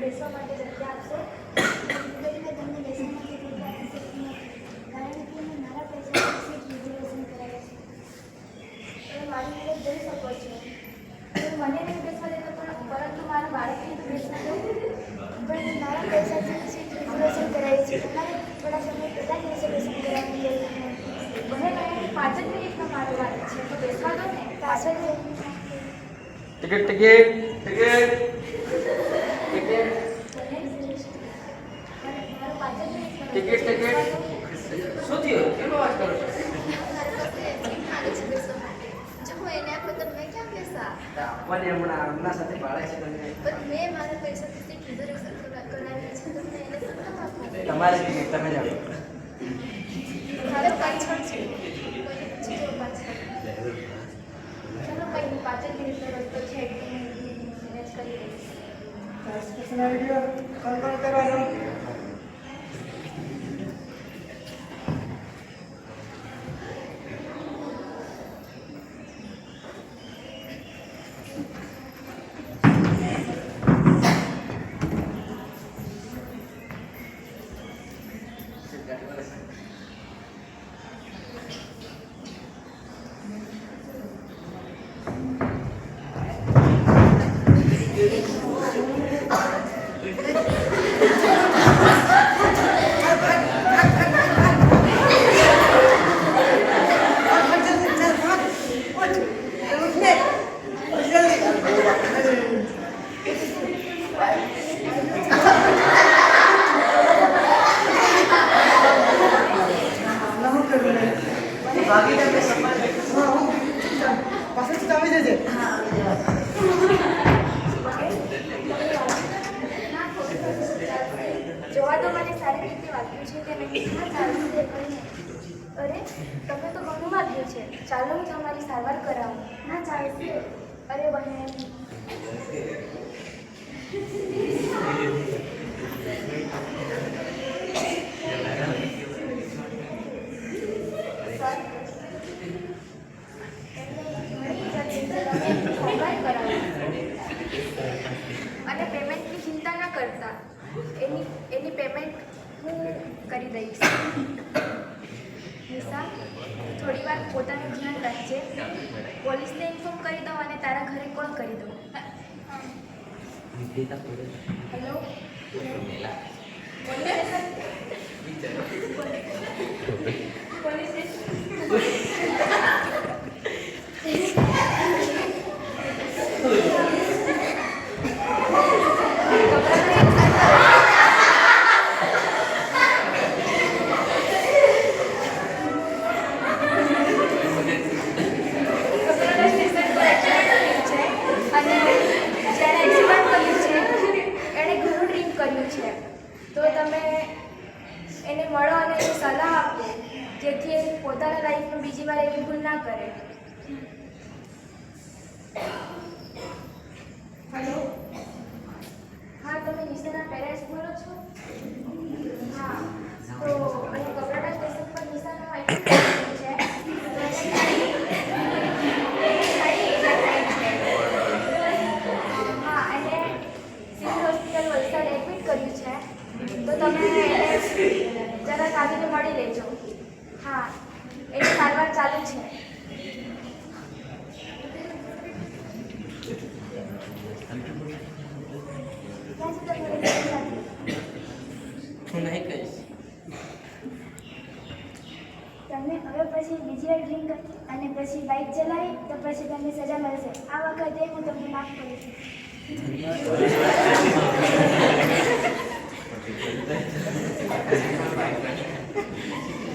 બેસવા માટે જગ્યા આપશો પરંતુ મારા બાળકને તો બેસવા દઉં પણ મારા પૈસાથી રિઝર્વેશન કરાવી છે. પાંચ જ મિનિટમાં ટિકિટ ટિકિટ શું થયું કેમ અવાજ કરો છો જો હું એને આપું તો મેં ક્યાં પૈસા આપવાની હમણાં હમણાં સાથે ભાડે છે તમને પણ મેં મારા પૈસાથી સીટ રિઝર્વેશન કરાવી છે તો મેં એને શું કામ આપું તમારી ટિકિટ તમે જાઓ મારે પાછળ છે કોઈ છે પાછળ ચલો કંઈ નહીં પાંચ જ મિનિટનો રસ્તો છે એટલે હું મેનેજ કરી દઈશ સ્ટેશન આવી ગયો કંટ્રોલ કરવાનો ના શું કરવું ને પાછળથી તો આવી જોવા તો મને સારી રીતે વાગ્યું છે કે નહીં? હા ચાલશે અરે તમે તો ઘણું વાગ્યું છે. ચાલો હું તમારી સારવાર કરાવું. ના ચાલશે. અરે બહેન સર, એમને ઘણી ઈજા થઈ છે. તમે એમની સારવાર કરાવો અને પેમેન્ટની ચિંતા ન કરતા એની એની પેમેન્ટ હું કરી દઈશ. નિશા થોડી વાર પોતાનું ધ્યાન રાખજે. પોલીસને ઇન્ફોર્મ કરી દઉં અને તારા ઘરે કોલ કરી દઉં. હેલો છે. તો તમે એને મળો અને એને સલાહ આપો, જેથી પોતાના લાઈફમાં બીજી વાર એવી ભૂલ ના કરે હેલો હા તમે નિશાના પેરેન્ટ્સ બોલો છો હા તો અહીં કપરાડા સ્ટેશન પર નિશાનો એક્સિડન્ટ થયું છે તો એને હા એને સિવિલ હોસ્પિટલ વલસાડ એડમિટ કર્યું છે તો તમે એને જરાક આવીને લેજો. હા એની સારવાર ચાલુ છે? હું નહીં કહીશ. તમને હવે પછી બીજી વાર ડ્રિંક અને પછી બાઇક ચલાવી તો પછી તમને સજા મળશે. આ વખતે હું તમને માફ કરું છું. Thank you.